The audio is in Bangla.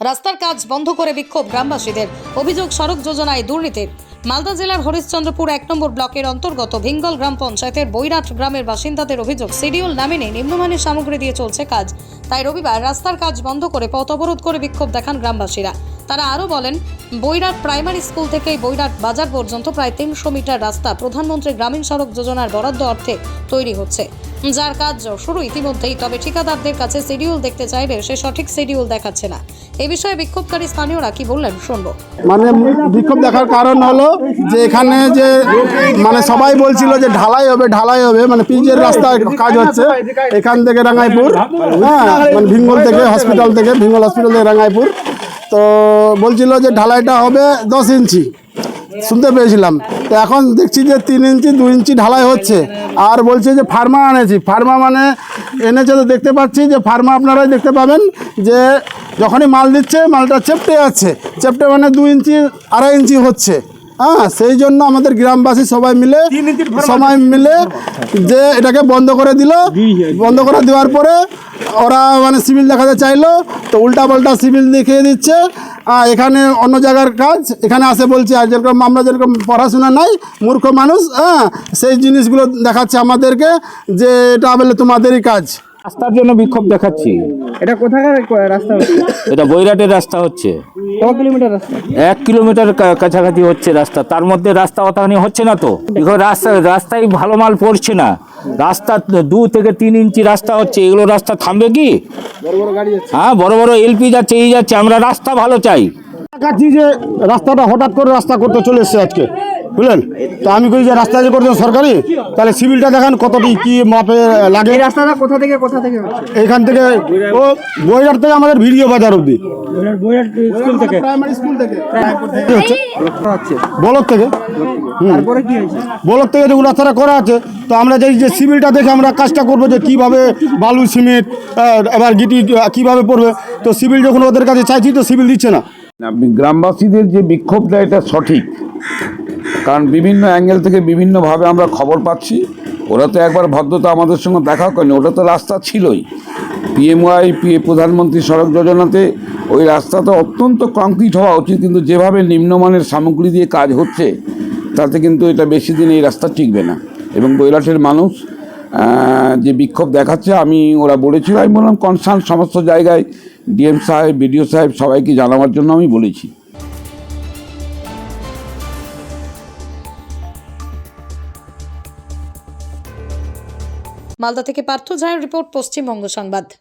রাস্তার কাজ বন্ধ করে বিক্ষোভ গ্রামবাসীদের। অভিযোগ, সড়ক যোজনায় দুর্নীতি। মালদা জেলার হরিশ্চন্দ্রপুর এক নম্বর ব্লকের অন্তর্গত ভিঙ্গল গ্রাম পঞ্চায়েতের বৈরাট গ্রামের বাসিন্দাদের অভিযোগ, সিডিউল না মেনে নিম্নমানের সামগ্রী দিয়ে চলছে কাজ। তাই রবিবার রাস্তার কাজ বন্ধ করে পথ অবরোধ করে বিক্ষোভ দেখান গ্রামবাসীরা। তারা আরও বলেন, বৈরাট প্রাইমারি স্কুল থেকে বৈরাট বাজার পর্যন্ত প্রায় তিনশো মিটার রাস্তা প্রধানমন্ত্রী গ্রামীণ সড়ক যোজনার বরাদ্দ অর্থে তৈরি হচ্ছে। যার কাজ শুরু ইতিমধ্যেই, তবে ঠিকাদারদের কাছে শিডিউল দেখতে চাইলে সে সঠিক শিডিউল দেখাচ্ছে না। এ বিষয়ে বিক্ষোভকারী স্থানীয়রা কি বললেন, শুনব। মানে বিক্ষোভ দেখার কারণ হলো যে এখানে যে মানে সবাই বলছিল যে ঢালাই হবে ঢালাই হবে মানে পিচের রাস্তায় কাজ হচ্ছে। এখান থেকে রাঙ্গাইপুর হ্যাঁ মানে ভিঙ্গল থেকে, হসপিটাল থেকে, ভিঙ্গল হসপিটাল থেকে রাঙ্গাইপুর। তো বলছিল যে ঢালাইটা হবে দশ ইঞ্চি। শুনতে পেয়েছিলাম। তো এখন দেখছি যে তিন ইঞ্চি দু ইঞ্চি ঢালাই হচ্ছে। আর বলছে যে ফার্মা আনেছি। ফার্মা মানে এনেছে তো দেখতে পাচ্ছি যে ফার্মা আপনারাই দেখতে পাবেন যে যখনই মাল দিচ্ছে মালটা চেপটে যাচ্ছে। চেপটে মানে দু ইঞ্চি আড়াই ইঞ্চি হচ্ছে। হ্যাঁ সেই জন্য আমাদের গ্রামবাসী সবাই মিলে সবাই মিলে যে এটাকে বন্ধ করে দিল। বন্ধ করে দেওয়ার পরে ওরা মানে সিভিল দেখাতে চাইলো তো উল্টা পাল্টা সিভিল দেখিয়ে দিচ্ছে। আর এখানে অন্য জায়গার কাজ এখানে আসে বলছে আর যেরকম আমরা যেরকম পড়াশোনা নাই মূর্খ মানুষ হ্যাঁ সেই জিনিসগুলো দেখাচ্ছে আমাদেরকে যে এটা বলে তোমাদেরই কাজ। রাস্তার জন্য বিক্ষোভ দেখাচ্ছি। এটা কোথাকার রাস্তা এটা বৈরাটের রাস্তা হচ্ছে। ক কিলোমিটার রাস্তা? এক কিলোমিটার কা- কাছাকাছি হচ্ছে রাস্তা। তার মধ্যে রাস্তা অতখানি হচ্ছে না তো? এখন রাস্তা রাস্তায় ভালো মাল পড়ছে না। রাস্তা দু থেকে তিন ইঞ্চি রাস্তা হচ্ছে এগুলো রাস্তা থামবে কি? হ্যাঁ বড় বড় এলপি যাচ্ছে এই যাচ্ছে আমরা রাস্তা ভালো চাই। যে রাস্তাটা হঠাৎ করে রাস্তা করতে চলে এসছে আজকে। বুঝলেন? তো আমি কই যে রাস্তা যে করছেন সরকারি তাহলে সিভিলটা দেখান কতটি কি মাপে লাগে। এই রাস্তাটা কোথা থেকে কোথা থেকে হচ্ছে? এখান থেকে ও বইরার থেকে আমাদের ভিডিও বাজার অবধি। স্কুল থেকে। প্রাইমারি থেকে। হচ্ছে? বলক থেকে? তারপরে কি হয়েছে? বলক থেকে যেগুলো রাস্তাটা করা আছে। তো আমরা যে যে সিভিলটা দেখে আমরা কাজটা করব যে কীভাবে বালু সিমেন্ট এবার গিটি কীভাবে পড়বে। তো সিভিল যখন ওদের কাছে চাইছি তো সিভিল দিচ্ছে না। না, গ্রামবাসীদের যে বিক্ষোভটা এটা সঠিক। কারণ বিভিন্ন অ্যাঙ্গেল থেকে বিভিন্নভাবে আমরা খবর পাচ্ছি। ওরা তো একবার ভদ্রতা আমাদের সঙ্গে দেখা করেনি, ওটা তো রাস্তা ছিলই। পিএমওয়াই পিএ প্রধানমন্ত্রী সড়ক যোজনাতে ওই রাস্তা তো অত্যন্ত কংক্রিট হওয়া উচিত, কিন্তু যেভাবে নিম্নমানের সামগ্রী দিয়ে কাজ হচ্ছে, তাতে কিন্তু এটা বেশি দিন এই রাস্তা টিকবে না। এবং বৈরাটের মানুষ যে বিক্ষোভ দেখাচ্ছে, আমি ওরা বলেছিল আমি বললাম, কনসার্ন সমস্ত জায়গায় ডিএম সাহেব বিডিও সাহেব সবাইকে জানাবার জন্য আমি বলেছি। মালদা থেকে পার্থ ঝায়ের রিপোর্ট পশ্চিমবঙ্গ সংবাদ।